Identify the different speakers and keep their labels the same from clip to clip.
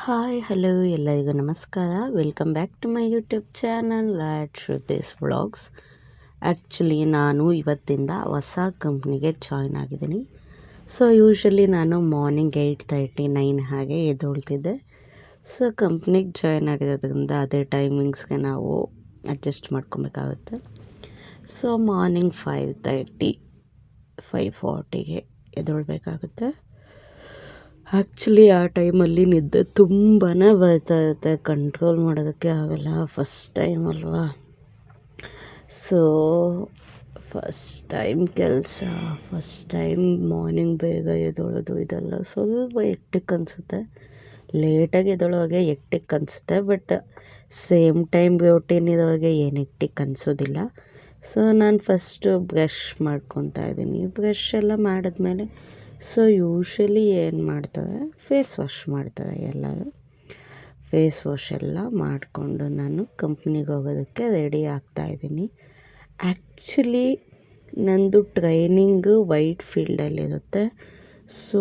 Speaker 1: Hi, hello ಎಲ್ಲರಿಗೂ ನಮಸ್ಕಾರ. Welcome back to my YouTube channel ಲ್ಯಾಟ್ Shruti's vlogs actually ನಾನು ಇವತ್ತಿಂದ ಹೊಸ ಕಂಪ್ನಿಗೆ ಜಾಯ್ನ್ ಆಗಿದ್ದೀನಿ. ಸೊ ಯೂಶ್ವಲಿ ನಾನು ಮಾರ್ನಿಂಗ್ ಏಯ್ಟ್ ತರ್ಟಿ ನೈನ್ ಹಾಗೆ ಎದ್ದೊಳ್ತಿದ್ದೆ. ಸೊ ಕಂಪ್ನಿಗೆ ಜಾಯ್ನ್ ಆಗಿರೋದ್ರಿಂದ ಅದೇ ಟೈಮಿಂಗ್ಸ್ಗೆ ನಾವು adjust ಮಾಡ್ಕೊಬೇಕಾಗುತ್ತೆ. So morning five thirty five ಫಾರ್ಟಿಗೆ ಎದ್ದೊಳ್ಬೇಕಾಗುತ್ತೆ. ಆ್ಯಕ್ಚುಲಿ ಆ ಟೈಮಲ್ಲಿ ನಿದ್ದೆ ತುಂಬಾ ಬರ್ತಾಯಿರುತ್ತೆ ಕಂಟ್ರೋಲ್ ಮಾಡೋದಕ್ಕೆ ಆಗಲ್ಲ. ಫಸ್ಟ್ ಟೈಮ್ ಅಲ್ವಾ? ಸೊ ಫಸ್ಟ್ ಟೈಮ್ ಕೆಲಸ ಫಸ್ಟ್ ಟೈಮ್ ಮಾರ್ನಿಂಗ್ ಬೇಗ ಎದ್ದೊಳೋದು ಇದೆಲ್ಲ ಸ್ವಲ್ಪ ಎಕ್ಟಿಕ್ ಅನಿಸುತ್ತೆ. ಲೇಟಾಗಿ ಎದ್ದೊಳೋವಾಗೆ ಎಕ್ಟಿಕ್ ಅನಿಸುತ್ತೆ. ಬಟ್ ಸೇಮ್ ಟೈಮ್ ಬ್ಯೂಟಿನ್ ಇರೋವಾಗೆ ಏನು ಎಕ್ಟಿಕ್ ಅನಿಸೋದಿಲ್ಲ. ಸೊ ನಾನು ಫಸ್ಟು ಬ್ರಷ್ ಮಾಡ್ಕೊತಾ ಇದ್ದೀನಿ. ಬ್ರಷ್ ಎಲ್ಲ ಮಾಡಿದ್ಮೇಲೆ ಸೊ ಯೂಶ್ವಲಿ ಏನು ಮಾಡ್ತಾರೆ ಫೇಸ್ ವಾಶ್ ಮಾಡ್ತಾರೆ ಎಲ್ಲರೂ. ಫೇಸ್ ವಾಶ್ ಎಲ್ಲ ಮಾಡಿಕೊಂಡು ನಾನು ಕಂಪ್ನಿಗೆ ಹೋಗೋದಕ್ಕೆ ರೆಡಿ ಆಗ್ತಾಯಿದ್ದೀನಿ ಆ್ಯಕ್ಚುಲಿ ನಂದು ಟ್ರೈನಿಂಗು ವೈಟ್ ಫೀಲ್ಡಲ್ಲಿರುತ್ತೆ ಸೊ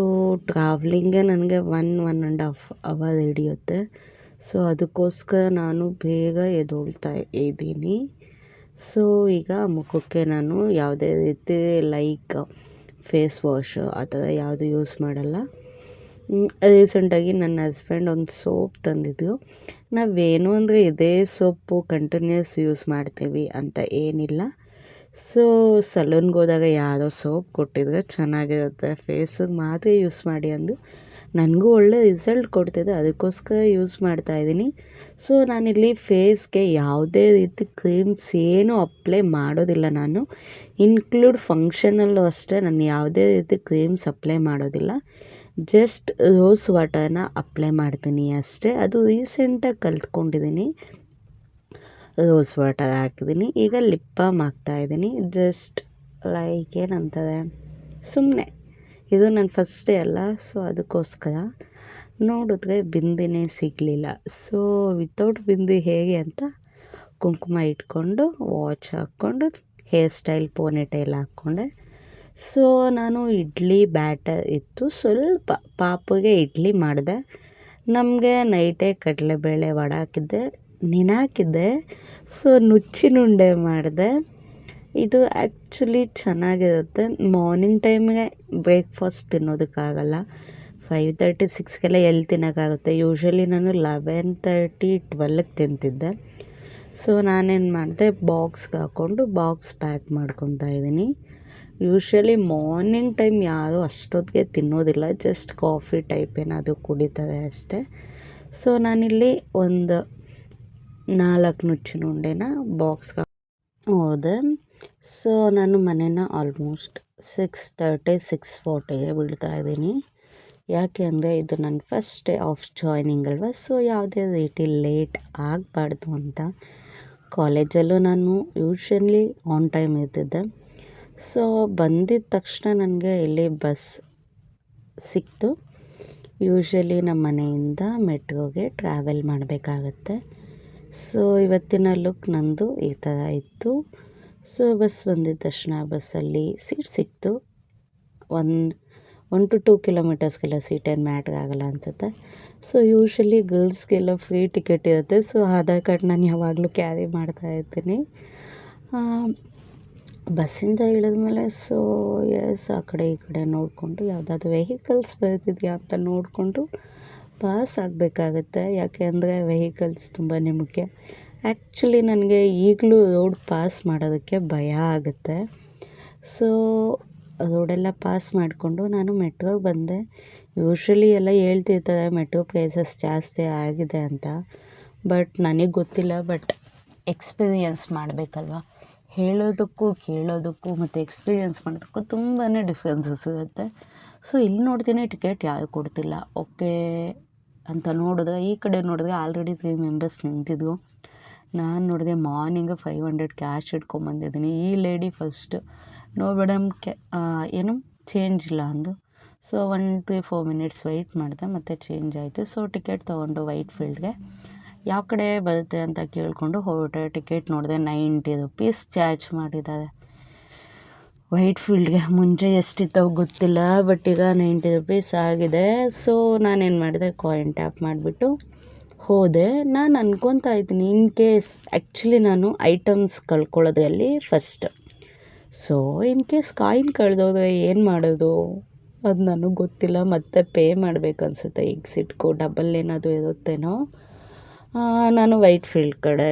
Speaker 1: ಟ್ರಾವ್ಲಿಂಗೇ ನನಗೆ one one and half hour ಹಿಡಿಯುತ್ತೆ. ಸೊ ಅದಕ್ಕೋಸ್ಕರ ನಾನು ಬೇಗ ಎದ್ದೊಳ್ತಾ ಇದ್ದೀನಿ. ಸೊ ಈಗ ಮುಖಕ್ಕೆ ನಾನು ಯಾವುದೇ ರೀತಿ ಲೈಕ್ ಫೇಸ್ ವಾಶ್ ಆ ಥರ ಯಾವುದು ಯೂಸ್ ಮಾಡಲ್ಲ. ರೀಸೆಂಟಾಗಿ ನನ್ನ ಹಸ್ಬೆಂಡ್ ಒಂದು ಸೋಪ್ ತಂದಿದ್ದು ನಾವೇನು ಅಂದರೆ ಇದೇ ಸೋಪು ಕಂಟಿನ್ಯೂಸ್ ಯೂಸ್ ಮಾಡ್ತೀವಿ ಅಂತ ಏನಿಲ್ಲ. ಸೊ, ಸಲೂನ್ಗೆ ಹೋದಾಗ ಯಾರೋ ಸೋಪ್ ಕೊಟ್ಟಿದ್ರೆ. ಚೆನ್ನಾಗಿರುತ್ತೆ. ಫೇಸಿಗೆ ಮಾತ್ರ ಯೂಸ್ ಮಾಡಿ ಅಂದು. ನನಗೂ ಒಳ್ಳೆ ರಿಸಲ್ಟ್ ಕೊಡ್ತಿದೆ, ಅದಕ್ಕೋಸ್ಕರ ಯೂಸ್ ಮಾಡ್ತಾ ಇದ್ದೀನಿ. ಸೊ ನಾನಿಲ್ಲಿ ಫೇಸ್ಗೆ ಯಾವುದೇ ರೀತಿ ಕ್ರೀಮ್ಸ್ ಏನೂ ಅಪ್ಲೈ ಮಾಡೋದಿಲ್ಲ ನಾನು. ಇನ್ಕ್ಲೂಡ್ ಫಂಕ್ಷನಲ್ಲೂ ಅಷ್ಟೇ, ನಾನು ಯಾವುದೇ ರೀತಿ ಕ್ರೀಮ್ಸ್ ಅಪ್ಲೈ ಮಾಡೋದಿಲ್ಲ. ಜಸ್ಟ್ ರೋಸ್ ವಾಟರ್ನ ಅಪ್ಲೈ ಮಾಡ್ತೀನಿ ಅಷ್ಟೇ. ಅದು ರೀಸೆಂಟಾಗಿ ಕಲ್ತ್ಕೊಂಡಿದ್ದೀನಿ. ರೋಸ್ ವಾಟರ್ ಹಾಕಿದ್ದೀನಿ. ಈಗ ಲಿಪ್ ಬಾಮ್ ಹಾಕ್ತಾಯಿದ್ದೀನಿ ಜಸ್ಟ್ ಲೈಕ್ ಏನಂತಾರೆ ಸುಮ್ಮನೆ ಇದು ನನ್ನ ಫಸ್ಟೇ ಅಲ್ಲ ಸೊ ಅದಕ್ಕೋಸ್ಕರ ನೋಡಿದ್ರೆ ಬಿಂದಿನೇ ಸಿಗಲಿಲ್ಲ. ಸೊ ವಿತೌಟ್ ಬಿಂದಿ ಹೇಗೆ ಅಂತ ಕುಂಕುಮ ಇಟ್ಕೊಂಡು ವಾಚ್ ಹಾಕ್ಕೊಂಡು ಹೇರ್ ಸ್ಟೈಲ್ ಪೋನೆಟೈಲ್ ಹಾಕ್ಕೊಂಡೆ. ಸೊ ನಾನು ಇಡ್ಲಿ ಬ್ಯಾಟರ್ ಇತ್ತು, ಸ್ವಲ್ಪ ಪಾಪಗೆ ಇಡ್ಲಿ ಮಾಡಿದೆ. ನಮಗೆ ನೈಟೇ ಕಡಲೆಬೇಳೆ ವಡೆ ಹಾಕಿದ್ದೆ ನೆನಾಕಿದ್ದೆ ಸೊ ನುಚ್ಚಿನುಂಡೆ ಮಾಡಿದೆ. ಇದು ಆ್ಯಕ್ಚುಲಿ ಚೆನ್ನಾಗಿರುತ್ತೆ. ಮಾರ್ನಿಂಗ್ ಟೈಮಿಗೆ ಬ್ರೇಕ್ಫಾಸ್ಟ್ ತಿನ್ನೋದಕ್ಕಾಗಲ್ಲ. ಫೈವ್ ತರ್ಟಿ ಸಿಕ್ಸ್ಗೆಲ್ಲ ಎಲ್ಲಿ ತಿನ್ನೋಕ್ಕಾಗುತ್ತೆ. ಯೂಶ್ವಲಿ ನಾನು ಲೆವೆನ್ ತರ್ಟಿ ಟ್ವೆಲ್ಗೆ ತಿಂತಿದ್ದೆ. ಸೊ ನಾನೇನು ಮಾಡಿದೆ ಬಾಕ್ಸ್ಗೆ ಹಾಕ್ಕೊಂಡು ಬಾಕ್ಸ್ ಪ್ಯಾಕ್ ಮಾಡ್ಕೊತಾ ಇದ್ದೀನಿ. ಯೂಶ್ವಲಿ ಮಾರ್ನಿಂಗ್ ಟೈಮ್ ಯಾರೂ ಅಷ್ಟೊತ್ತಿಗೆ ತಿನ್ನೋದಿಲ್ಲ. ಜಸ್ಟ್ ಕಾಫಿ ಟೈಪ್ ಏನಾದರೂ ಕುಡಿತಾರೆ ಅಷ್ಟೇ. ಸೊ ನಾನಿಲ್ಲಿ ಒಂದು ನಾಲ್ಕು ನುಚ್ಚಿನ ಉಂಡೆನ ಬಾಕ್ಸ್ಗೆ ಹೋದೆ. ಸೊ ನಾನು ಮನೇನ ಆಲ್ಮೋಸ್ಟ್ ಸಿಕ್ಸ್ ತರ್ಟಿ ಸಿಕ್ಸ್ ಫೋರ್ಟಿಗೆ ಬಿಡ್ತಾ ಇದ್ದೀನಿ. ಯಾಕೆ ಅಂದರೆ ಇದು ನನ್ನ ಫಸ್ಟ್ ಡೇ ಆಫ್ ಜಾಯ್ನಿಂಗ್ ಅಲ್ವಾ? ಸೊ ಯಾವುದೇ ರೀತಿ ಲೇಟ್ ಆಗಬಾರ್ದು ಅಂತ ಕಾಲೇಜಲ್ಲೂ ನಾನು ಯೂಶ್ವಲಿ ಆನ್ ಟೈಮ್ ಇರ್ತಿದ್ದೆ. ಸೊ ಬಂದಿದ್ದ ತಕ್ಷಣ ನನಗೆ ಇಲ್ಲಿ ಬಸ್ ಸಿಕ್ತು. ಯೂಶ್ವಲಿ ನಮ್ಮ ಮನೆಯಿಂದ ಮೆಟ್ರೋಗೆ ಟ್ರಾವೆಲ್ ಮಾಡಬೇಕಾಗತ್ತೆ. ಸೊ ಇವತ್ತಿನ ಲುಕ್ ನಂದು ಈ ಥರ ಇತ್ತು. ಸೊ ಬಸ್ ಬಂದಿದ್ದ ತಕ್ಷಣ ಬಸ್ಸಲ್ಲಿ ಸೀಟ್ ಸಿಕ್ತು. ಒನ್ ಒನ್ ಟು ಟೂ ಕಿಲೋಮೀಟರ್ಸ್ಗೆಲ್ಲ ಸೀಟ್ ಏನು ಮ್ಯಾಟ್ರ್ ಆಗಲ್ಲ ಅನಿಸುತ್ತೆ. ಸೊ ಯೂಶ್ವಲಿ ಗರ್ಲ್ಸ್ಗೆಲ್ಲ ಫ್ರೀ ಟಿಕೆಟ್ ಇರುತ್ತೆ. ಸೊ ಆಧಾರ್ ಕಾರ್ಡ್ ನಾನು ಯಾವಾಗಲೂ ಕ್ಯಾರಿ ಮಾಡ್ತಾ ಇರ್ತೀನಿ. ಬಸ್ಸಿಂದ ಇಳಿದ್ಮೇಲೆ ಸೊ ಎಸ್ ಆ ಕಡೆ ಈ ಕಡೆ ನೋಡಿಕೊಂಡು ಯಾವುದಾದ್ರು ವೆಹಿಕಲ್ಸ್ ಬರ್ತಿದೆಯಾ ಅಂತ ನೋಡಿಕೊಂಡು ಪಾಸ್ ಆಗಬೇಕಾಗತ್ತೆ. ಯಾಕೆ ಅಂದರೆ ವೆಹಿಕಲ್ಸ್ ತುಂಬಾ ಮುಖ್ಯ ಆ್ಯಕ್ಚುಲಿ ನನಗೆ ಈಗಲೂ ರೋಡ್ ಪಾಸ್ ಮಾಡೋದಕ್ಕೆ ಭಯ ಆಗುತ್ತೆ. ಸೊ ರೋಡೆಲ್ಲ ಪಾಸ್ ಮಾಡಿಕೊಂಡು ನಾನು ಮೆಟ್ರೋಗೆ ಬಂದೆ. ಯೂಶ್ವಲಿ ಎಲ್ಲ ಹೇಳ್ತಿರ್ತಾರೆ ಮೆಟ್ರೋ ಪ್ಲೇಸಸ್ ಜಾಸ್ತಿ ಆಗಿದೆ ಅಂತ. ಬಟ್ ನನಗೆ ಗೊತ್ತಿಲ್ಲ ಬಟ್ ಎಕ್ಸ್ಪೀರಿಯನ್ಸ್ ಮಾಡಬೇಕಲ್ವ? ಹೇಳೋದಕ್ಕೂ ಕೇಳೋದಕ್ಕೂ ಮತ್ತು ಎಕ್ಸ್ಪೀರಿಯನ್ಸ್ ಮಾಡೋದಕ್ಕೂ ತುಂಬಾ ಡಿಫ್ರೆನ್ಸಸ್ ಇರುತ್ತೆ. ಸೊ ಇಲ್ಲಿ ನೋಡ್ತೀನಿ ಟಿಕೆಟ್ ಯಾರು ಕೊಡ್ತಿಲ್ಲ. ಓಕೆ ಅಂತ ನೋಡಿದ್ರೆ, ಈ ಕಡೆ ನೋಡಿದ್ರೆ ಆಲ್ರೆಡಿ ತ್ರೀ ಮೆಂಬರ್ಸ್ ನಿಂತಿದ್ವು. ನಾನು ನೋಡಿದೆ ಮಾರ್ನಿಂಗ್ ಫೈವ್ ಹಂಡ್ರೆಡ್ ಕ್ಯಾಶ್ ಇಟ್ಕೊಂಬಂದಿದ್ದೀನಿ ಈ ಲೇಡಿ ಫಸ್ಟ್ ನೋ ಮೇಡಮ್ ಏನು? ಚೇಂಜ್ ಇಲ್ಲ ಅಂದು so one three four minutes wait ಮಾಡಿದೆ, ಮತ್ತು ಚೇಂಜ್ ಆಯಿತು. ಸೊ ಟಿಕೆಟ್ ತೊಗೊಂಡು ವೈಟ್ ಫೀಲ್ಡ್ಗೆ ಯಾವ ಕಡೆ ಬರುತ್ತೆ ಅಂತ ಕೇಳಿಕೊಂಡು ಹೊರಟೆ ಟಿಕೆಟ್ ನೋಡಿದೆ ನೈಂಟಿ ರುಪೀಸ್ ಚಾರ್ಜ್ ಮಾಡಿದ್ದಾರೆ. ವೈಟ್ ಫೀಲ್ಡ್ಗೆ ಮುಂಚೆ ಎಷ್ಟಿತ್ತವು ಗೊತ್ತಿಲ್ಲ ಬಟ್ ಈಗ ನೈಂಟಿ ರುಪೀಸ್ ಆಗಿದೆ. ಸೊ ನಾನೇನು ಮಾಡಿದೆ ಕಾಯಿನ್ ಟ್ಯಾಪ್ ಮಾಡಿಬಿಟ್ಟು ಹೋದೆ. ನಾನು ಅನ್ಕೊತಾ ಇದ್ದೀನಿ ಇನ್ ಕೇಸ್ ಆ್ಯಕ್ಚುಲಿ ನಾನು items ಕಳ್ಕೊಳ್ಳೋದ್ರಲ್ಲಿ first so in case coin ಕಳೆದೋದ್ರೆ ಏನು ಮಾಡೋದು? ಅದು ನನಗೆ ಗೊತ್ತಿಲ್ಲ, ಮತ್ತೆ ಪೇ ಮಾಡಬೇಕು ಅನಿಸುತ್ತೆ ಎಕ್ಸಿಟ್ಗೂ ಡಬಲ್ ಏನಾದರೂ ಇರುತ್ತೇನೋ? ನಾನು ವೈಟ್ ಫೀಲ್ಡ್ ಕಡೆ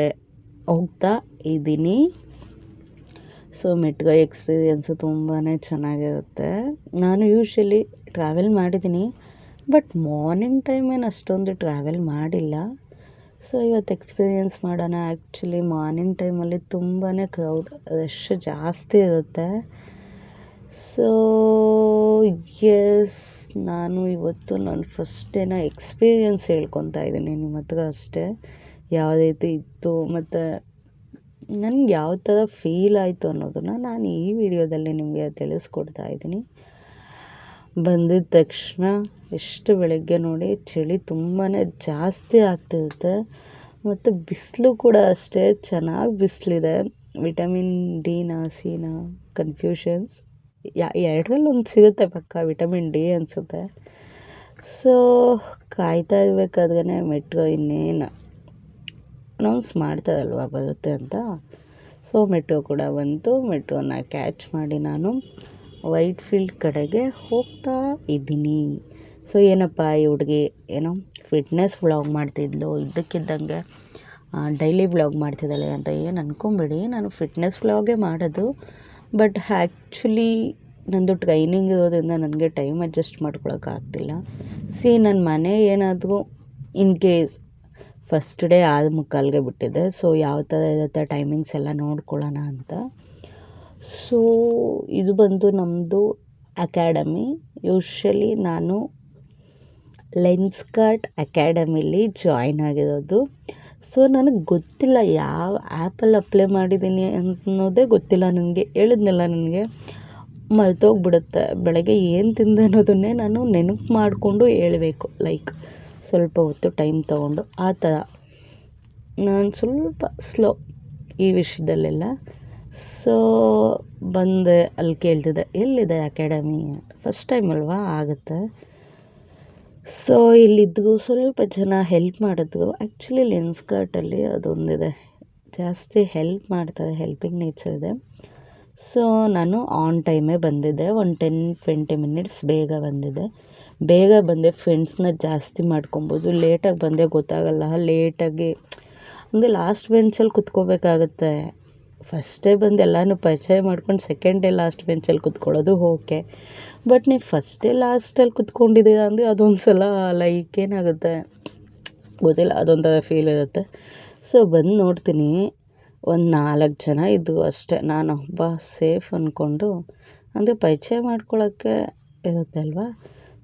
Speaker 1: ಹೋಗ್ತಾ ಇದ್ದೀನಿ. ಸೊ ಮೆಟ್ಗೋ ಎಕ್ಸ್ಪೀರಿಯೆನ್ಸು ತುಂಬಾ ಚೆನ್ನಾಗಿರುತ್ತೆ. ನಾನು ಯೂಶ್ವಲಿ ಟ್ರಾವೆಲ್ ಮಾಡಿದ್ದೀನಿ. ಬಟ್ ಮಾರ್ನಿಂಗ್ ಟೈಮ್ ಏನು ಅಷ್ಟೊಂದು ಟ್ರಾವೆಲ್ ಮಾಡಿಲ್ಲ. ಸೊ ಇವತ್ತು ಎಕ್ಸ್ಪೀರಿಯೆನ್ಸ್ ಮಾಡೋಣ. ಆ್ಯಕ್ಚುಲಿ ಮಾರ್ನಿಂಗ್ ಟೈಮಲ್ಲಿ ತುಂಬಾ ಕ್ರೌಡ್ ರಶ್ ಜಾಸ್ತಿ ಇರುತ್ತೆ. ಸೊ ಎಸ್ ನಾನು ಇವತ್ತು ನಾನು ಫಸ್ಟ್ ಏನೋ ಎಕ್ಸ್ಪೀರಿಯನ್ಸ್ ಹೇಳ್ಕೊತಾ ಇದ್ದೀನಿ. ನಿಮ್ಮ ಹತ್ರ ಅಷ್ಟೇ. ಯಾವ ರೀತಿ ಇತ್ತು ಮತ್ತು ನನಗೆ ಯಾವ ಥರ ಫೀಲ್ ಆಯಿತು ಅನ್ನೋದನ್ನು ನಾನು ಈ ವಿಡಿಯೋದಲ್ಲಿ ನಿಮಗೆ ತಿಳಿಸ್ಕೊಡ್ತಾ ಇದ್ದೀನಿ. ಬಂದಿದ ತಕ್ಷಣ ಎಷ್ಟು ಬೆಳಗ್ಗೆ ನೋಡಿ ಚಳಿ ತುಂಬಾ ಜಾಸ್ತಿ ಆಗ್ತಿರುತ್ತೆ. ಮತ್ತು ಬಿಸಿಲು ಕೂಡ ಅಷ್ಟೇ ಚೆನ್ನಾಗಿ ಬಿಸಿಲಿದೆ. ವಿಟಮಿನ್ ಡಿನ ಸಿನ ಕನ್ಫ್ಯೂಷನ್ಸ್ ಯಾ ಎರಡರಲ್ಲಿ ಒಂದು ಸಿಗುತ್ತೆ ಪಕ್ಕ, ವಿಟಮಿನ್ ಡಿ ಅನಿಸುತ್ತೆ. ಸೊ, ಕಾಯ್ತಾ ಇರಬೇಕಾದ್ರೆ ಮೆಟ್ರೋ ಇನ್ನೇನು ಅನೌನ್ಸ್ ಮಾಡ್ತಾರಲ್ವ ಬರುತ್ತೆ ಅಂತ. ಸೊ ಮೆಟ್ರೋ ಕೂಡ ಬಂತು. ಮೆಟ್ರೋನ ಕ್ಯಾಚ್ ಮಾಡಿ ನಾನು. ವೈಟ್ ಫೀಲ್ಡ್ ಕಡೆಗೆ ಹೋಗ್ತಾ ಇದ್ದೀನಿ. ಸೊ, ಏನಪ್ಪ ಈ ಹುಡುಗಿ, ಏನೋ ಫಿಟ್ನೆಸ್ ವ್ಲಾಗ್ ಮಾಡ್ತಿದ್ಲು, ಇದ್ದಕ್ಕಿದ್ದಂಗೆ ಡೈಲಿ ವ್ಲಾಗ್ ಮಾಡ್ತಿದ್ದಾಳೆ ಅಂತ ಏನು ಅನ್ಕೊಂಬೇಡಿ. ನಾನು ಫಿಟ್ನೆಸ್ ವ್ಲಾಗೇ ಮಾಡೋದು, ಬಟ್ ಆ್ಯಕ್ಚುಲಿ ನಂದು ಟ್ರೈನಿಂಗ್ ಇರೋದ್ರಿಂದ ನನಗೆ ಟೈಮ್ ಅಡ್ಜಸ್ಟ್ ಮಾಡ್ಕೊಳಕ್ಕಾಗ್ತಿಲ್ಲ ಸಿ ನನ್ನ ಮನೆ ಏನಾದರೂ ಇನ್ ಕೇಸ್ ಫಸ್ಟ್ ಡೇ ಆರು ಮುಕ್ಕಾಲ್ಗೆ ಬಿಟ್ಟಿದ್ದೆ ಸೊ ಯಾವ ಥರ ಇರುತ್ತೆ ಟೈಮಿಂಗ್ಸ್ ಎಲ್ಲ ನೋಡ್ಕೊಳ್ಳೋಣ ಅಂತ. ಸೊ ಇದು ಬಂದು ನಮ್ಮದು ಅಕ್ಯಾಡಮಿ ಯೂಶ್ವಲಿ ನಾನು ಲೆನ್ಸ್ ಕಾರ್ಟ್ ಅಕ್ಯಾಡಮಿಲಿ ಜಾಯ್ನ್ ಆಗಿರೋದು. ಸೊ ನನಗೆ ಗೊತ್ತಿಲ್ಲ ಯಾವ ಆ್ಯಪಲ್ಲಿ ಅಪ್ಲೈ ಮಾಡಿದ್ದೀನಿ ಅನ್ನೋದೇ ಗೊತ್ತಿಲ್ಲ ನನಗೆ. ಹೇಳಿದ್ನಲ್ಲ ನನಗೆ. ಮರೆತೋಗ್ಬಿಡುತ್ತೆ. ಬೆಳಗ್ಗೆ ಏನು ತಿಂದೆ ಅನ್ನೋದನ್ನೇ ನಾನು ನೆನಪು ಮಾಡಿಕೊಂಡು ಹೇಳಬೇಕು. ಲೈಕ್ ಸ್ವಲ್ಪ ಹೊತ್ತು ಟೈಮ್ ತೊಗೊಂಡು. ಆ ಥರ. ನಾನು ಸ್ವಲ್ಪ ಸ್ಲೋ ಈ ವಿಷಯದಲ್ಲೆಲ್ಲ. ಸೊ ಬಂದೆ, ಅಲ್ಲಿ ಕೇಳ್ತಿದ್ದೆ, ಎಲ್ಲಿದೆ ಅಕ್ಯಾಡಮಿ ಅಂತ ಫಸ್ಟ್ ಟೈಮ್ ಅಲ್ವಾ? ಆಗುತ್ತೆ. ಸೊ ಇಲ್ಲಿದ್ದು ಸ್ವಲ್ಪ ಜನ ಹೆಲ್ಪ್ ಮಾಡಿದ್ರು. ಆ್ಯಕ್ಚುಲಿ ಲೆನ್ಸ್ಕರ್ಟಲ್ಲಿ ಅದೊಂದಿದೆ. ಜಾಸ್ತಿ ಹೆಲ್ಪ್ ಮಾಡ್ತಾರೆ ಹೆಲ್ಪಿಂಗ್ ನೇಚರ್ ಇದೆ. ಸೊ ನಾನು ಆನ್ ಟೈಮೇ ಬಂದಿದ್ದೆ. ಒಂದು ಟೆನ್ ಟ್ವೆಂಟಿ ಮಿನಿಟ್ಸ್ ಬೇಗ ಬಂದಿದ್ದೆ ಬೇಗ ಬಂದೆ ಫ್ರೆಂಡ್ಸ್ನ ಜಾಸ್ತಿ ಮಾಡ್ಕೊಬೋದು. ಲೇಟಾಗಿ ಬಂದೆ, ಗೊತ್ತಾಗಲ್ಲ. ಲೇಟಾಗಿ ಹಂಗೆ ಲಾಸ್ಟ್ ಬೆಂಚಲ್ಲಿ ಕುತ್ಕೋಬೇಕಾಗತ್ತೆ. ಫಸ್ಟೇ ಬಂದು ಎಲ್ಲನೂ ಪರಿಚಯ ಮಾಡ್ಕೊಂಡು ಸೆಕೆಂಡ್ ಡೇ ಲಾಸ್ಟ್ ಬೆಂಚಲ್ಲಿ ಕುತ್ಕೊಳ್ಳೋದು ಓಕೆ. ಬಟ್ ನೀವು ಫಸ್ಟ್ ಡೇ ಲಾಸ್ಟಲ್ಲಿ ಕುತ್ಕೊಂಡಿದ್ದೀರಾ ಅಂದರೆ ಅದೊಂದು ಸಲ ಲೈಕ್ ಏನಾಗುತ್ತೆ? ಗೊತ್ತಿಲ್ಲ, ಅದೊಂಥರ ಫೀಲ್ ಇರುತ್ತೆ. ಸೊ ಬಂದು ನೋಡ್ತೀನಿ. ಒಂದು ನಾಲ್ಕು ಜನ ಇದ್ದು ಅಷ್ಟೇ. ನಾನು ಒಬ್ಬ ಸೇಫ್ ಅಂದ್ಕೊಂಡು ಅಂದರೆ ಪರಿಚಯ ಮಾಡ್ಕೊಳ್ಳೋಕ್ಕೆ ಇರುತ್ತೆ ಅಲ್ವಾ?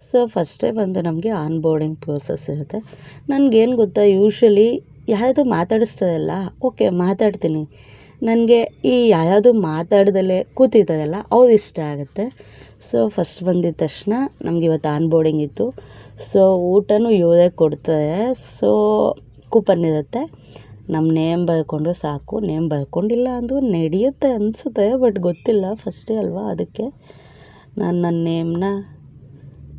Speaker 1: ಸೊ ಫಸ್ಟೇ ಬಂದು ನಮಗೆ ಆನ್ ಬೋರ್ಡಿಂಗ್ ಪ್ರೋಸೆಸ್ ಇರುತ್ತೆ. ನನಗೇನು ಗೊತ್ತಾ ಯೂಶ್ವಲಿ ಯಾರು ಮಾತಾಡಿಸ್ತಾರಲ್ಲ, ಓಕೆ, ಮಾತಾಡ್ತೀನಿ. ನನಗೆ ಈ ಯಾವುದು ಮಾತಾಡ್ದಲೇ ಕೂತಿದ್ದಾರಲ್ಲ ಅವ್ರು ಇಷ್ಟ ಆಗುತ್ತೆ. ಸೊ ಫಸ್ಟ್ ಬಂದಿದ್ದ ತಕ್ಷಣ ನಮ್ಗೆ ಇವತ್ತು ಆನ್ ಬೋರ್ಡಿಂಗ್ ಇತ್ತು. ಸೊ ಊಟನೂ ಇವರೇ ಕೊಡ್ತಾರೆ. ಸೊ ಕೂಪನ್ ಇರುತ್ತೆ. ನಮ್ಮ ನೇಮ್ ಬರ್ಕೊಂಡ್ರೆ ಸಾಕು. ನೇಮ್ ಬರ್ಕೊಂಡಿಲ್ಲ ಅಂದರೂ ನಡೆಯುತ್ತೆ ಅನಿಸುತ್ತೆ ಬಟ್ ಗೊತ್ತಿಲ್ಲ. ಫಸ್ಟೇ ಅಲ್ವಾ? ಅದಕ್ಕೆ ನಾನು ನನ್ನ ನೇಮ್ನ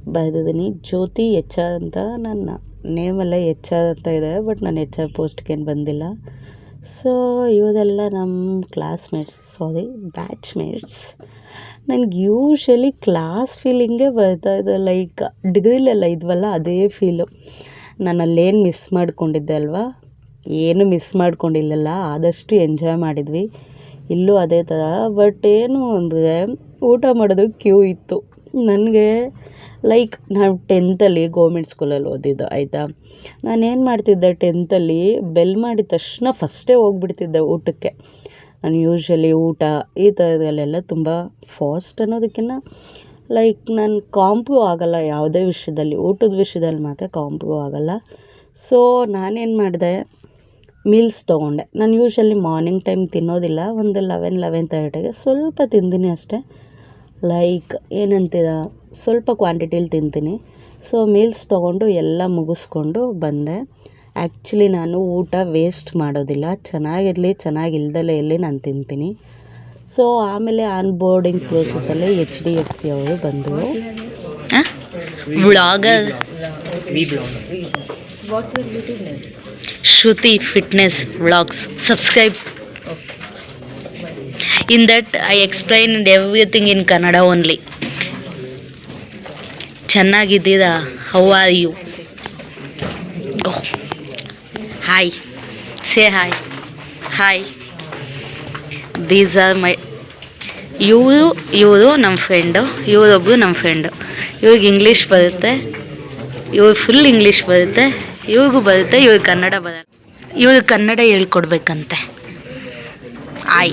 Speaker 1: ಬರೆದಿದ್ದೀನಿ. ಜ್ಯೋತಿ ಎಚ್ ಆರ್ ಅಂತ ನನ್ನ ನೇಮೆಲ್ಲ ಎಚ್ ಆರ್ ಅಂತ ಇದೆ ಬಟ್ ನಾನು ಎಚ್ ಆರ್ ಪೋಸ್ಟ್ಗೇನು ಬಂದಿಲ್ಲ. ಸೊ ಇವರೆಲ್ಲ ನಮ್ಮ ಕ್ಲಾಸ್ಮೇಟ್ಸ್ ಸಾರಿ ಬ್ಯಾಚ್ಮೇಟ್ಸ್ ನನಗೆ ಯೂಶ್ವಲಿ ಕ್ಲಾಸ್ ಫೀಲಿಂಗೇ ಬರ್ತಾ ಇದೆ. ಲೈಕ್ ಡಿಗ್ರಿಲೆಲ್ಲ ಇದ್ವಲ್ಲ, ಅದೇ ಫೀಲು ನಾನು ಅಲ್ಲೇನು ಮಿಸ್ ಮಾಡ್ಕೊಂಡಿದ್ದೆ ಅಲ್ವಾ? ಏನು ಮಿಸ್ ಮಾಡ್ಕೊಂಡಿಲ್ಲಲ್ಲ, ಆದಷ್ಟು ಎಂಜಾಯ್ ಮಾಡಿದ್ವಿ. ಇಲ್ಲೂ ಅದೇ ಥರ ಬಟ್ ಏನು ಅಂದರೆ, ಊಟ ಮಾಡೋದು ಕ್ಯೂ ಇತ್ತು. ನನಗೆ ಲೈಕ್ ನಾನು ಟೆಂತಲ್ಲಿ ಗೋರ್ಮೆಂಟ್ ಸ್ಕೂಲಲ್ಲಿ ಓದಿದ್ದು, ಆಯಿತಾ? ನಾನೇನು ಮಾಡ್ತಿದ್ದೆ ಟೆಂತಲ್ಲಿ ಬೆಲ್ ಮಾಡಿದ ತಕ್ಷಣ ಫಸ್ಟೇ ಹೋಗ್ಬಿಡ್ತಿದ್ದೆ ಊಟಕ್ಕೆ. ನಾನು ಯೂಶ್ವಲಿ ಊಟ, ಈ ಥರದಲ್ಲೆಲ್ಲ ತುಂಬ ಫಾಸ್ಟ್ ಅನ್ನೋದಕ್ಕಿಂತ ಲೈಕ್ ನಾನು ಕಾಂಪು ಆಗೋಲ್ಲ, ಯಾವುದೇ ವಿಷಯದಲ್ಲಿ, ಊಟದ ವಿಷಯದಲ್ಲಿ ಮಾತ್ರ ಕಾಂಪು ಆಗೋಲ್ಲ. ಸೊ ನಾನೇನು ಮಾಡಿದೆ ಮೀಲ್ಸ್ ತೊಗೊಂಡೆ. ನಾನು ಯೂಶ್ವಲಿ ಮಾರ್ನಿಂಗ್ ಟೈಮ್ ತಿನ್ನೋದಿಲ್ಲ, ಒಂದು ಲೆವೆನ್ ಲೆವೆನ್ ತರ್ಟಿಗೆ ಸ್ವಲ್ಪ ತಿಂದಿನಿ ಅಷ್ಟೇ. ಲೈಕ್ ಏನಂತೀರ? ಸ್ವಲ್ಪ ಕ್ವಾಂಟಿಟಿಲಿ ತಿಂತೀನಿ. ಸೊ ಮೀಲ್ಸ್ ತೊಗೊಂಡು ಎಲ್ಲ ಮುಗಿಸ್ಕೊಂಡು ಬಂದೆ. ಆ್ಯಕ್ಚುಲಿ ನಾನು ಊಟ ವೇಸ್ಟ್ ಮಾಡೋದಿಲ್ಲ. ಚೆನ್ನಾಗಿರಲಿ ಚೆನ್ನಾಗಿಲ್ದಲೇ ಇರಲಿ ನಾನು ತಿಂತೀನಿ. ಸೊ ಆಮೇಲೆ ಆನ್ ಬೋರ್ಡಿಂಗ್ ಪ್ರೋಸೆಸ್ಸಲ್ಲಿ ಎಚ್ ಡಿ ಎಫ್ ಸಿ ಅವರು ಬಂದರು. Shruti fitness vlogs subscribe in that I explain everything in Kannada only ಚೆನ್ನಾಗಿದ್ದೀರಾ? How are you hi say hi hi these are my ಇವರು ಇವರು ನಮ್ಮ ಫ್ರೆಂಡು ಇವರೊಬ್ಬರು ನಮ್ಮ ಫ್ರೆಂಡು ಇವ್ರಿಗೆ ಇಂಗ್ಲೀಷ್ ಬರುತ್ತೆ. ಇವ್ರು ಫುಲ್ ಇಂಗ್ಲೀಷ್ ಬರುತ್ತೆ. ಇವ್ರಿಗೂ ಬರುತ್ತೆ ಇವ್ರಿಗೆ ಕನ್ನಡ ಬರಲ್ಲ ಇವ್ರಿಗೆ Kannada ಹೇಳ್ಕೊಡ್ಬೇಕಂತೆ. I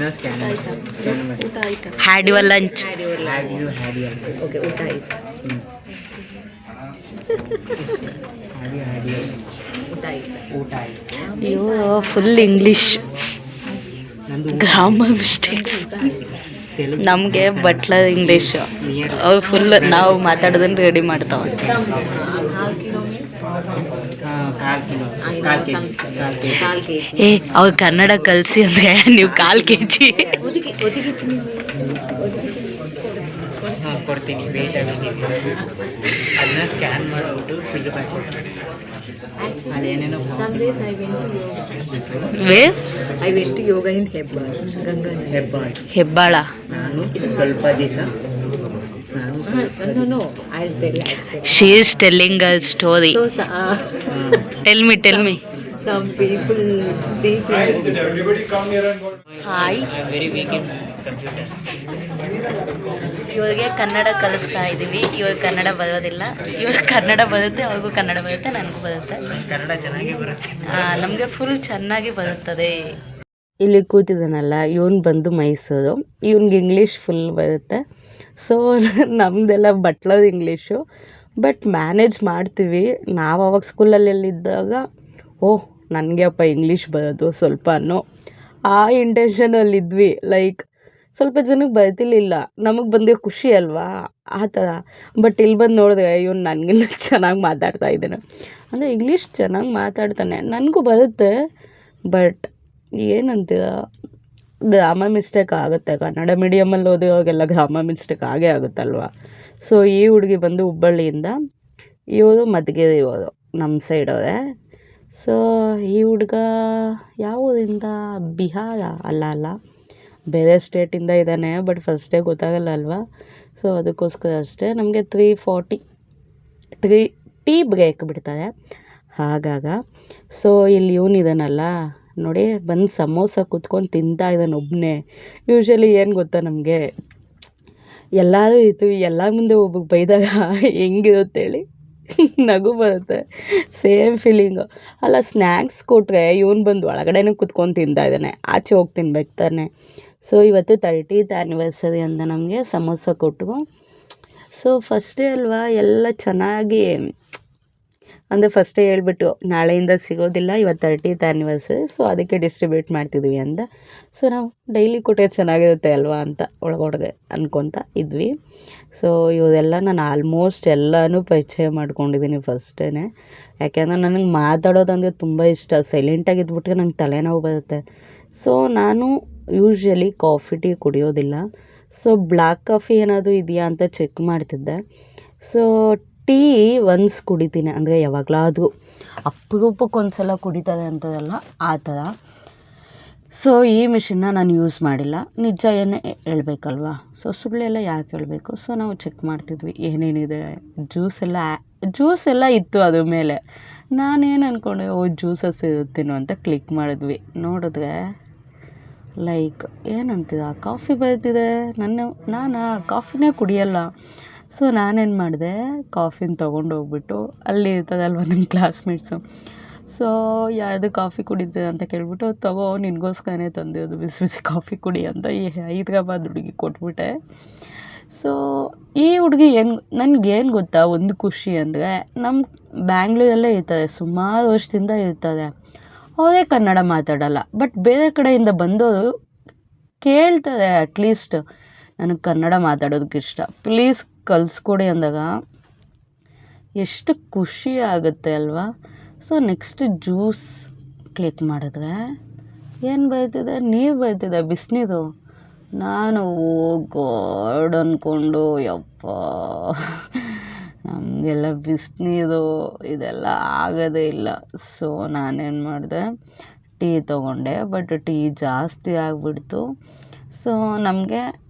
Speaker 1: had your lunch.
Speaker 2: Okay ಊಟ ಆಯ್ತು.
Speaker 3: ಹ್ಯಾವ್ ಹ್ಯಾಡ್
Speaker 2: ಊಟ ಆಯ್ತು.
Speaker 3: ಊಟ ಆಯ್ತು.
Speaker 1: ಇವರು ಫುಲ್ ಇಂಗ್ಲೀಷ್ ಗ್ರಾಮರ್ ಮಿಸ್ಟೇಕ್ಸ್ ನಮಗೆ ಬಟ್ಲರ್ ಇಂಗ್ಲೀಷ್ ಅವ್ರು ಫುಲ್ ನಾವು ಮಾತಾಡೋದನ್ನ ರೆಡಿ ಮಾಡ್ತಾವೆ ಏ ಅವ್ರು ಕನ್ನಡ ಕಲಿಸಿ ಅಂದ್ರೆ ನೀವು ಕಾಲು ಕೆ ಜಿ
Speaker 3: ಕೊಡ್ತೀನಿ. ಅದನ್ನ ಸ್ಕ್ಯಾನ್ ಮಾಡಿಬಿಟ್ಟು ಫಿಲ್ ಬ್ಯಾಕ್ ಕೊಡ್ತೀನಿ. ಅದೇನೇನೋ
Speaker 2: ಸಮ್ ಡೇಸ್ ಐ
Speaker 3: ನಾನು ಸ್ವಲ್ಪ ದಿವಸ ನಾನು
Speaker 2: no no I tell
Speaker 1: she is telling a story
Speaker 2: so
Speaker 1: tell me tell me
Speaker 2: some people speak
Speaker 1: hi
Speaker 3: ಇವರಿಗೆ ವೀಕ್ ಇನ್ ಕಂಪ್ಯೂಟರ್
Speaker 1: ಇವ್ರಿಗೆ ಕನ್ನಡ ಕಲಿಸ್ತಾ ಇದ್ದೀವಿ ಇವ್ರಿಗೆ ಕನ್ನಡ ಬರೋದಿಲ್ಲ. ಇವಾಗ ಕನ್ನಡ ಬರುತ್ತೆ ಅವ್ರಿಗೂ ಕನ್ನಡ ಬರುತ್ತೆ ನನಗೂ ಬರುತ್ತೆ.
Speaker 3: ಕನ್ನಡ ಚೆನ್ನಾಗಿ ಬರುತ್ತೆ.
Speaker 1: ನಮಗೆ ಫುಲ್ ಚೆನ್ನಾಗಿ ಬರುತ್ತದೆ. ಇಲ್ಲಿ ಕೂತಿದ್ದಾನಲ್ಲ, ಇವನು ಬಂದು ಮೈಸೂರು. ಇವನಿಗೆ ಇಂಗ್ಲೀಷ್ ಫುಲ್ ಬರುತ್ತೆ. ಸೊ ನಮ್ಮದೆಲ್ಲ ಬಟ್ಲದ ಇಂಗ್ಲೀಷು ಬಟ್ ಮ್ಯಾನೇಜ್ ಮಾಡ್ತೀವಿ. ನಾವು ಅವಾಗ ಸ್ಕೂಲಲ್ಲೆಲ್ಲಿದ್ದಾಗ ಓಹ್ ನನಗೆ ಅಪ್ಪ ಇಂಗ್ಲೀಷ್ ಬರೋದು ಸ್ವಲ್ಪ ಅನ್ನೋ ಆ ಇಂಟೆನ್ಷನಲ್ಲಿದ್ವಿ ಲೈಕ್ ಸ್ವಲ್ಪ ಜನಕ್ಕೆ ಬರ್ತಿರ್ಲಿಲ್ಲ ನಮಗೆ ಬಂದಿರೋ ಖುಷಿ ಅಲ್ವಾ? ಆ ಥರ. ಬಟ್ ಇಲ್ಲಿ ಬಂದು ನೋಡಿದ್ರೆ ಇವನು ನನಗಿನ್ನ ಚೆನ್ನಾಗಿ ಮಾತಾಡ್ತಾ ಇದ್ದಾನೆ. ಅಂದರೆ ಇಂಗ್ಲೀಷ್ ಚೆನ್ನಾಗಿ ಮಾತಾಡ್ತಾನೆ. ನನಗೂ ಬರುತ್ತೆ. ಬಟ್ ಏನಂತೀರ ಗ್ರಾಮ ಮಿಸ್ಟೇಕ್ ಆಗುತ್ತೆ. ಕನ್ನಡ ಮೀಡಿಯಮಲ್ಲಿ ಓದಿರೋರಿಗೆಲ್ಲ ಗ್ರಾಮ ಮಿಸ್ಟೇಕ್ ಆಗೇ ಆಗುತ್ತಲ್ವ? ಸೊ ಈ ಹುಡುಗಿ ಬಂದು ಹುಬ್ಬಳ್ಳಿಯಿಂದ ಇವರು ಮಧುಗಿರಿ ಇವರು ನಮ್ಮ ಸೈಡ್ ಅವರೇ. ಸೊ ಈ ಹುಡುಗ ಯಾವ ಊರಿಂದ ಬಿಹಾರ? ಅಲ್ಲ ಅಲ್ಲ. ಬೇರೆ ಸ್ಟೇಟಿಂದ ಇದ್ದಾನೆ ಬಟ್ ಫಸ್ಟೇ ಗೊತ್ತಾಗಲ್ಲ ಅಲ್ವಾ? ಸೊ ಅದಕ್ಕೋಸ್ಕರ ಅಷ್ಟೇ ನಮಗೆ three forty three tea break ಬಿಡ್ತಾರೆ. ಹಾಗಾಗ ಸೊ ಇಲ್ಲಿ ಇವನಿದಾನಲ್ಲ ನೋಡಿ ಬಂದು ಸಮೋಸ ಕೂತ್ಕೊಂಡು ತಿಂತಾ ಇದ್ದಾನೆ ಒಬ್ಬನೇ ಯೂಶ್ವಲಿ ಏನು ಗೊತ್ತಾ ನಮಗೆ? ಎಲ್ಲರೂ ಇತ್ತು, ಎಲ್ಲ ಮುಂದೆ ಒಬ್ಬಗೆ ಬೈದಾಗ ಹೆಂಗಿರುತ್ತೆ ಹೇಳಿ? ನಗು ಬರುತ್ತೆ. ಸೇಮ್ ಫೀಲಿಂಗು ಅಲ್ಲ ಸ್ನ್ಯಾಕ್ಸ್ ಕೊಟ್ಟರೆ ಇವನು ಬಂದು ಒಳಗಡೆ ಕುತ್ಕೊಂಡು ತಿಂತಾ ಇದ್ದಾನೆ. ಆಚೆ ಹೋಗಿ ತಿನ್ಬೇಕು ತಾನೆ. ಸೊ ಇವತ್ತು ತರ್ಟೀತ್ ಆ್ಯನಿವರ್ಸರಿ ಅಂತ ನಮಗೆ ಸಮೋಸ ಕೊಟ್ಟು ಸೊ ಫಸ್ಟೇ ಅಲ್ವಾ, ಎಲ್ಲ ಚೆನ್ನಾಗಿ ಅಂದರೆ ಫಸ್ಟೇ ಹೇಳ್ಬಿಟ್ಟು ನಾಳೆಯಿಂದ ಸಿಗೋದಿಲ್ಲ, ಇವತ್ತು ತರ್ಟೀತ್ ಆ್ಯನಿವರ್ಸರಿ ಸೊ ಅದಕ್ಕೆ ಡಿಸ್ಟ್ರಿಬ್ಯೂಟ್ ಮಾಡ್ತಿದ್ವಿ ಅಂತ ಸೊ ನಾವು ಡೈಲಿ ಕೊಟ್ಟೆ ಚೆನ್ನಾಗಿರುತ್ತೆ ಅಲ್ವಾ ಅಂತ ಒಳಗೊಳಗೆ ಅಂದ್ಕೊತ ಇದ್ವಿ. ಸೊ ಇವೆಲ್ಲ ನಾನು ಆಲ್ಮೋಸ್ಟ್ ಎಲ್ಲನೂ ಪರಿಚಯ ಮಾಡ್ಕೊಂಡಿದ್ದೀನಿ ಫಸ್ಟೇ ಯಾಕೆಂದರೆ ನನಗೆ ಮಾತಾಡೋದಂದರೆ ತುಂಬ ಇಷ್ಟ. ಸೈಲೆಂಟಾಗಿ ಇದ್ಬಿಟ್ರೆ ನಂಗೆ ತಲೆನೋವು ಬರುತ್ತೆ. ಸೊ ನಾನು ಯೂಶ್ವಲಿ ಕಾಫಿ ಟೀ ಕುಡಿಯೋದಿಲ್ಲ. ಸೊ ಬ್ಲ್ಯಾಕ್ ಕಾಫಿ ಏನಾದರೂ ಇದೆಯಾ ಅಂತ ಚೆಕ್ ಮಾಡ್ತಿದ್ದೆ. ಸೊ ಟೀ ಒನ್ಸ್ ಕುಡಿತೀನಿ. ಅಂದರೆ ಯಾವಾಗಲಾದರೂ ಅಪರೂಪಕ್ಕೆ ಒಂದು ಸಲ ಕುಡಿತದೆ ಅಂತದಲ್ಲ, ಆ ಥರ. ಸೊ ಈ ಮಿಷಿನ್ನ ನಾನು ಯೂಸ್ ಮಾಡಿಲ್ಲ. ನಿಜ ಏನೇ ಹೇಳ್ಬೇಕಲ್ವಾ? ಸೊ ಸುಳ್ಳೆಲ್ಲ ಯಾಕೆ ಹೇಳಬೇಕು? ಸೊ ನಾವು ಚೆಕ್ ಮಾಡ್ತಿದ್ವಿ. ಏನೇನಿದೆ? ಜ್ಯೂಸ್ ಎಲ್ಲ ಜ್ಯೂಸ್ ಎಲ್ಲ ಇತ್ತು ಅದ್ರ ಮೇಲೆ. ನಾನೇನು ಅಂದ್ಕೊಂಡೆ ಓ ಜ್ಯೂಸಸ್ ಇರುತ್ತೇನೋ ಅಂತ ಕ್ಲಿಕ್ ಮಾಡಿದ್ವಿ. ನೋಡಿದ್ರೆ ಲೈಕ್ ಏನಂತಿದ? ಕಾಫಿ ಬರ್ತಿದೆ ನನ್ನ, ನಾನು ಕಾಫಿನೇ ಕುಡಿಯಲ್ಲ. ಸೊ ನಾನೇನು ಮಾಡಿದೆ? ಕಾಫಿನ ತೊಗೊಂಡು ಹೋಗ್ಬಿಟ್ಟು ಅಲ್ಲಿ ಇರ್ತದಲ್ವ ನನ್ನ ಕ್ಲಾಸ್ಮೇಟ್ಸು ಸೊ ಯಾವುದು ಕಾಫಿ ಕುಡಿತೀರ ಅಂತ ಕೇಳಿಬಿಟ್ಟು ತಗೋ, ನಿನಗೋಸ್ಕರನೇ ತಂದಿರೋದು ಬಿಸಿ ಬಿಸಿ ಕಾಫಿ ಕುಡಿ ಅಂತ ಈ ಹೈದ್ರಾಬಾದ್ ಹುಡುಗಿ ಕೊಟ್ಬಿಟ್ಟೆ. ಸೊ ಈ ಹುಡುಗಿ ಏನು, ನನಗೇನು ಗೊತ್ತಾ? ಒಂದು ಖುಷಿ ಅಂದರೆ ನಮ್ಮ ಬ್ಯಾಂಗ್ಳೂರಲ್ಲೇ ಇರ್ತದೆ, ಸುಮಾರು ವರ್ಷದಿಂದ ಇರ್ತದೆ. ಅವರೇ ಕನ್ನಡ ಮಾತಾಡಲ್ಲ ಬಟ್ ಬೇರೆ ಕಡೆಯಿಂದ ಬಂದವರು ಕೇಳ್ತಾರೆ ಅಟ್ಲೀಸ್ಟ್ ನನಗೆ ಕನ್ನಡ ಮಾತಾಡೋದಕ್ಕೆ ಇಷ್ಟ ಪ್ಲೀಸ್ ಕಲಿಸ್ಕೊಡಿ ಅಂದಾಗ ಎಷ್ಟು ಖುಷಿ ಆಗುತ್ತೆ ಅಲ್ವಾ? ಸೊ ನೆಕ್ಸ್ಟ್ ಜ್ಯೂಸ್ ಕ್ಲಿಕ್ ಮಾಡಿದ್ರೆ ಏನು ಬೈತಿದೆ? ನೀರು ಬೈತಿದೆ, ಬಿಸಿನೀರು? ನಾನು, ಓ ಗಾಡ್ ಅಂದ್ಕೊಂಡು ಯಪ್ಪ, ನಮಗೆಲ್ಲ ಬಿಸಿನೀರು, ಇದೆಲ್ಲ ಆಗೋದೇ ಇಲ್ಲ. ಸೊ ನಾನೇನು ಮಾಡಿದೆ? ಟೀ ತೊಗೊಂಡೆ ಬಟ್ ಟೀ ಜಾಸ್ತಿ ಆಗಿಬಿಡ್ತು. ಸೊ ನಮಗೆ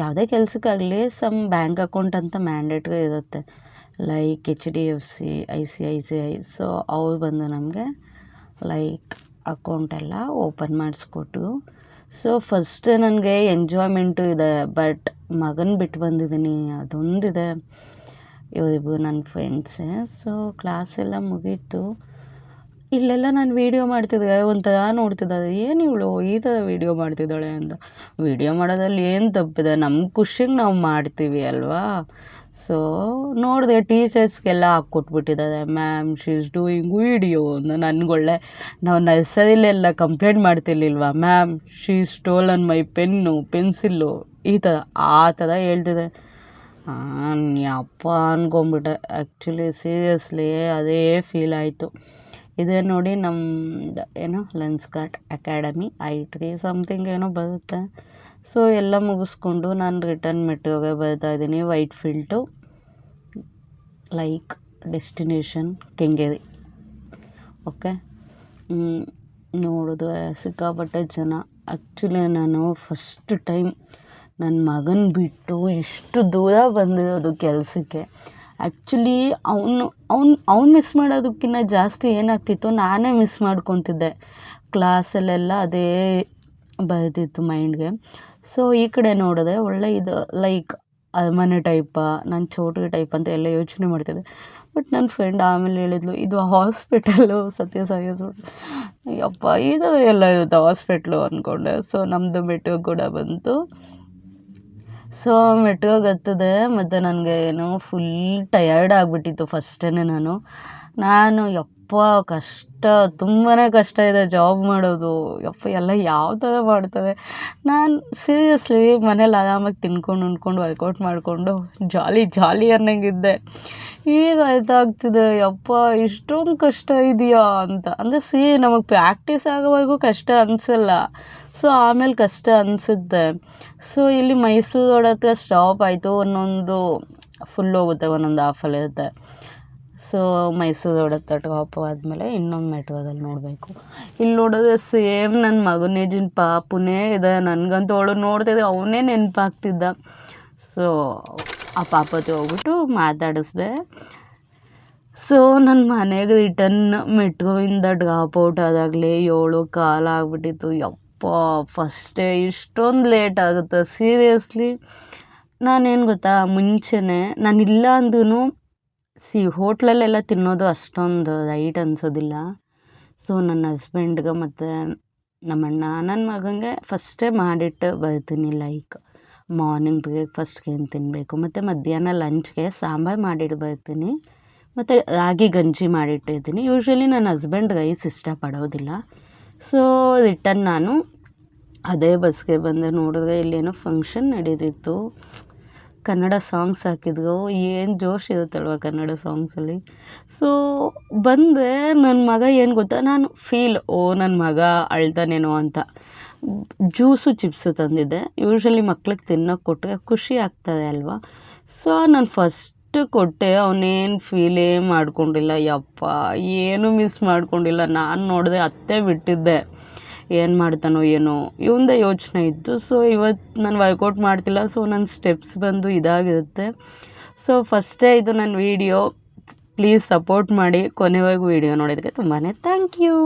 Speaker 1: ಯಾವುದೇ ಕೆಲಸಕ್ಕಾಗಲಿ ಸಮ್ ಬ್ಯಾಂಕ್ ಅಕೌಂಟ್ ಅಂತ ಮ್ಯಾಂಡೇಟ್ಗೆ ಇರುತ್ತೆ. Like H D F C, I C I C I, so ಅವ್ರು ಬಂದು ನಮಗೆ ಲೈಕ್ ಅಕೌಂಟ್ ಎಲ್ಲ ಓಪನ್ ಮಾಡಿಸ್ಕೊಟ್ಟು. ಸೊ ಫಸ್ಟ್ ನನಗೆ ಎಂಜಾಯ್ಮೆಂಟು ಇದೆ, ಬಟ್ ಮಗನ ಬಿಟ್ಟು ಬಂದಿದ್ದೀನಿ, ಅದೊಂದಿದೆ. ಇವರಿಬ್ಬರು ನನ್ನ ಫ್ರೆಂಡ್ಸೇ, ಸೊ ಕ್ಲಾಸ್ ಎಲ್ಲ ಮುಗೀತು. ಇಲ್ಲೆಲ್ಲ ನಾನು ವೀಡಿಯೋ ಮಾಡ್ತಿದ್ದೆ, ಒಂಥರ ನೋಡ್ತಿದ್ದೆ ಏನು ಇವಳು ಈ ಥರ ವೀಡಿಯೋ ಮಾಡ್ತಿದ್ದಾಳೆ ಅಂತ. ವೀಡಿಯೋ ಮಾಡೋದ್ರಲ್ಲಿ ಏನು ತಪ್ಪಿದೆ? ನಮ್ಮ ಖುಷಿಗೆ ನಾವು ಮಾಡ್ತೀವಿ ಅಲ್ವಾ? ಸೊ ನೋಡಿದೆ ಟೀಚರ್ಸ್ಗೆಲ್ಲ ಹಾಕ್ಕೊಟ್ಬಿಟ್ಟಿದ್ದಾರೆ. Ma'am she is doing video ಅಂತ ನನಗೊಳ್ಳೆ, ನಾವು ನರ್ಸರಿಲೆಲ್ಲ complaint ಮಾಡ್ತಿರ್ಲಿಲ್ವಾ? Ma'am she stolen my pen pencil ಈ ಥರ ಆ ಥರ ಹೇಳ್ತಿದೆ ಅಪ್ಪ ಅನ್ಕೊಂಬಿಟ್ಟೆ ಆ್ಯಕ್ಚುಲಿ ಸೀರಿಯಸ್ಲಿ ಅದೇ ಫೀಲ್ ಆಯಿತು. ಇದೇ ನೋಡಿ ನಮ್ದು ಏನೋ Lenskart academy I T something ಏನೋ ಬರುತ್ತೆ. ಸೊ ಎಲ್ಲ ಮುಗಿಸ್ಕೊಂಡು ನಾನು ರಿಟರ್ನ್ ಮೆಟ್ರೋಗೆ ಬರ್ತಾ ಇದ್ದೀನಿ. Wait felt like destination Kengeri. Okay ನೋಡಿದ್ರೆ ಸಿಕ್ಕಾಪಟ್ಟೆ ಜನ. ಆ್ಯಕ್ಚುಲಿ ನಾನು ಫಸ್ಟ್ ಟೈಮ್ ನನ್ನ ಮಗನ ಬಿಟ್ಟು ಎಷ್ಟು ದೂರ ಬಂದಿರೋದು ಕೆಲಸಕ್ಕೆ. ಆ್ಯಕ್ಚುಲಿ ಅವನು, ಅವ್ನು ಅವ್ನು ಮಿಸ್ ಮಾಡೋದಕ್ಕಿಂತ ಜಾಸ್ತಿ ಏನಾಗ್ತಿತ್ತು, ನಾನೇ ಮಿಸ್ ಮಾಡ್ಕೊತಿದ್ದೆ. ಕ್ಲಾಸಲ್ಲೆಲ್ಲ ಅದೇ ಬರ್ತಿತ್ತು ಮೈಂಡ್ಗೆ ಸೊ ಈ ಕಡೆ ನೋಡಿದೆ ಒಳ್ಳೆ ಇದು ಲೈಕ್ ಅರಮನೆ ಟೈಪಾ ನಾನು ಚೌಟ್ರಿ ಟೈಪ್ ಅಂತ ಎಲ್ಲ ಯೋಚನೆ ಮಾಡ್ತಿದ್ದೆ. ಬಟ್ ನನ್ನ ಫ್ರೆಂಡ್ ಆಮೇಲೆ ಹೇಳಿದ್ಲು, ಇದು ಹಾಸ್ಪಿಟಲು ಸತ್ಯ ಸಾಯಿ ಅಯ್ಯಪ್ಪ, ಇದು ಎಲ್ಲ ಇರುತ್ತೆ ಹಾಸ್ಪಿಟ್ಲು ಅಂದ್ಕೊಂಡೆ ಸೊ ನಮ್ಮದು ಮೆಟ್ರೋ ಕೂಡ ಬಂತು. ಸೊ ಮೆಟ್ರೋಗೆ ಹತ್ತದೆ ಮತ್ತು ನನಗೆ ಏನು ಫುಲ್ ಟಯರ್ಡ್ ಆಗಿಬಿಟ್ಟಿತ್ತು ಫಸ್ಟೇ ನಾನು. ನಾನು ಯಪ್ಪ ಕಷ್ಟ ತುಂಬಾ ಕಷ್ಟ ಇದೆ ಜಾಬ್ ಮಾಡೋದು. ಯಪ್ಪ, ಎಲ್ಲ ಯಾವ ಥರ ಮಾಡ್ತಾರೆ? ನಾನು ಸೀರಿಯಸ್ಲಿ ಮನೇಲಿ ಆರಾಮಾಗಿ ತಿನ್ಕೊಂಡು ಉಂಡ್ಕೊಂಡು ವರ್ಕೌಟ್ ಮಾಡಿಕೊಂಡು ಜಾಲಿ ಜಾಲಿ ಅನ್ನಂಗಿದ್ದೆ. ಈಗ ಅರ್ಥಾಗ್ತಿದೆ ಯಪ್ಪ, ಇಷ್ಟೊಂದು ಕಷ್ಟ ಇದೆಯಾ ಅಂತ. ಅಂದರೆ ಸಿ, ನಮಗೆ ಪ್ರಾಕ್ಟೀಸ್ ಆಗೋವರೆಗೂ ಕಷ್ಟ ಅನಿಸಲ್ಲ. ಸೊ ಆಮೇಲೆ ಕಷ್ಟ ಅನಿಸುತ್ತೆ. ಸೊ ಇಲ್ಲಿ ಮೈಸೂರು ಹತ್ರ ಸ್ಟಾಪ್ ಆಯಿತು, ಒಂದೊಂದು ಫುಲ್ ಹೋಗುತ್ತೆ, ಒಂದೊಂದು ಆಫಲ್ ಇರುತ್ತೆ. ಸೊ ಮೈಸೂರು ಹತ್ರ ಡ್ರಾಪ್ ಆದಮೇಲೆ ಇನ್ನೊಂದು ಮೆಟ್ರೋದಲ್ಲಿ ನೋಡಬೇಕು. ಇಲ್ಲಿ ನೋಡಿದ್ರೆ ಸೇಮ್ ನನ್ನ ಮಗನ ಏಜಿನ ಪಾಪುನೇ ಇದೆ. ನನಗಂತೂ ಅವಳು ನೋಡ್ತಿದ್ದೆ ಅವನೇ ನೆನಪಾಗ್ತಿದ್ದ. ಸೊ ಆ ಪಾಪ ಹತ್ರ ಹೋಗ್ಬಿಟ್ಟು ಮಾತಾಡಿಸ್ದೆ. ಸೊ ನನ್ನ ಮನೆಗೆ ರಿಟರ್ನ್ ಮೆಟ್ರೋಯಿಂದ ಡ್ರಾಪ್ ಔಟ್ ಆದಾಗಲಿ ಏಳು ಕಾಲ ಆಗ್ಬಿಟ್ಟಿತ್ತು. ಯಪ್ಪ ಫಸ್ಟೇ ಇಷ್ಟೊಂದು ಲೇಟ್ ಆಗುತ್ತೆ. ಸೀರಿಯಸ್ಲಿ ನಾನೇನು ಗೊತ್ತಾ? ಮುಂಚೆನೇ ನಾನಿಲ್ಲ ಅಂದ್ರೂ ಸಿ ಹೋಟ್ಲಲ್ಲೆಲ್ಲ ತಿನ್ನೋದು ಅಷ್ಟೊಂದು ರೈಟ್ ಅನಿಸೋದಿಲ್ಲ. ಸೊ ನನ್ನ ಹಸ್ಬೆಂಡ್ಗೆ ಮತ್ತು ನಮ್ಮಣ್ಣ ನನ್ನ ಮಗನಿಗೆ ಫಸ್ಟೇ ಮಾಡಿಟ್ಟು ಬರ್ತೀನಿ ಲೈಕ್ ಮಾರ್ನಿಂಗ್ ಬ್ರೇಕ್ಫಾಸ್ಟ್ಗೆ ಏನು ತಿನ್ನಬೇಕು ಮತ್ತು ಮಧ್ಯಾಹ್ನ ಲಂಚ್ಗೆ ಸಾಂಬಾರು ಮಾಡಿಟ್ಟು ಬರ್ತೀನಿ. ಮತ್ತು ರಾಗಿ ಗಂಜಿ ಮಾಡಿಟ್ಟಿರ್ತೀನಿ ಯೂಶ್ವಲಿ ನನ್ನ ಹಸ್ಬೆಂಡ್ ರೈಸ್ ಇಷ್ಟಪಡೋದಿಲ್ಲ. ಸೊ ರಿಟರ್ನ್ ನಾನು ಅದೇ ಬಸ್ಗೆ ಬಂದೆ ನೋಡಿದ್ರೆ ಇಲ್ಲೇನೋ ಫಂಕ್ಷನ್ ನಡೀತಿತ್ತು. ಕನ್ನಡ ಸಾಂಗ್ಸ್ ಹಾಕಿದ್ವು. ಏನು ಜೋಶ್ ಇರುತ್ತಲ್ವ ಕನ್ನಡ ಸಾಂಗ್ಸಲ್ಲಿ ಸೊ ಬಂದೆ ನನ್ನ ಮಗ ಏನು ಗೊತ್ತಾ? ನಾನು ಫೀಲ್ ಓ ನನ್ನ ಮಗ ಅಳ್ತಾನೇನೋ ಅಂತ. Juice chips ತಂದಿದ್ದೆ. ಯೂಶ್ವಲಿ ಮಕ್ಳಿಗೆ ತಿನ್ನೋಕೆ ಕೊಟ್ಟರೆ ಖುಷಿ ಆಗ್ತದೆ ಅಲ್ವಾ? ಸೊ ನಾನು ಫಸ್ಟ್ ಕೊಟ್ಟೆ, ಅವನೇನು ಫೀಲೇ ಮಾಡ್ಕೊಂಡಿಲ್ಲ. ಯಪ್ಪ, ಏನು ಮಿಸ್ ಮಾಡ್ಕೊಂಡಿಲ್ಲ. ನಾನು ನೋಡಿದೆ ಅತ್ತೆ ಬಿಟ್ಟಿದ್ದೆ. ಏನು ಮಾಡ್ತಾನೋ ಏನೋ, ಇವಂದೇ ಯೋಚನೆ ಇತ್ತು. ಸೊ ಇವತ್ತು ನಾನು ವರ್ಕೌಟ್ ಮಾಡ್ತಿಲ್ಲ ಸೊ ನನ್ನ ಸ್ಟೆಪ್ಸ್ ಬಂದು ಇದಾಗಿರುತ್ತೆ. ಸೊ ಫಸ್ಟೇ ಇದು ನನ್ನ ವೀಡಿಯೋ ಪ್ಲೀಸ್ ಸಪೋರ್ಟ್ ಮಾಡಿ, ಕೊನೆವರೆಗೂ ವೀಡಿಯೋ ನೋಡಿದ್ದಕ್ಕೆ ತುಂಬಾ ಥ್ಯಾಂಕ್ ಯು